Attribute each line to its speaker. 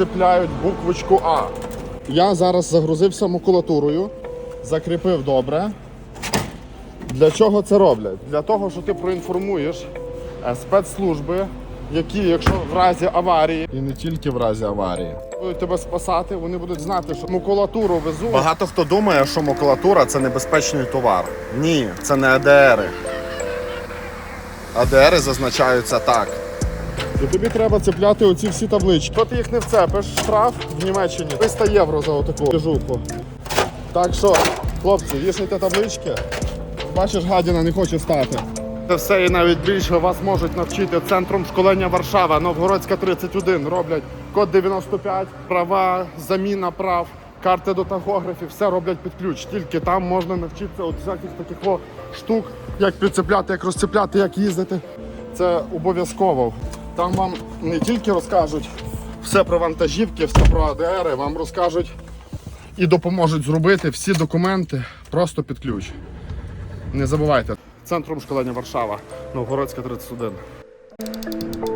Speaker 1: цепляють буквочку А. Я зараз загрузився макулатурою, закріпив добре. Для чого це роблять? Для того, що ти проінформуєш е, спецслужби, які, якщо в разі аварії, і не тільки в разі аварії, будуть тебе спасати, вони будуть знати, що макулатуру везуть. Багато хто думає, що макулатура це небезпечний товар. Ні, це не АДРи. АДРи зазначаються так. І тобі треба цепляти оці всі таблички. Якщо ти їх не вцепиш, штраф в Німеччині 300 євро за отаку жуку. Так що, хлопці, вішайте таблички. Бачиш, гадіна не хоче стати. Це все і навіть більше вас можуть навчити центром школення Варшава, Новгородська 31. Роблять код 95, права, заміна прав, карти до тахографів, все роблять під ключ. Тільки там можна навчитися от всяких таких штук, як підцепляти, як розцепляти, як їздити. Це обов'язково. Там вам не тільки розкажуть все про вантажівки, все про АДР, вам розкажуть і допоможуть зробити всі документи просто під ключ. Не забувайте. Центром школення Варшава, Новгородська 31.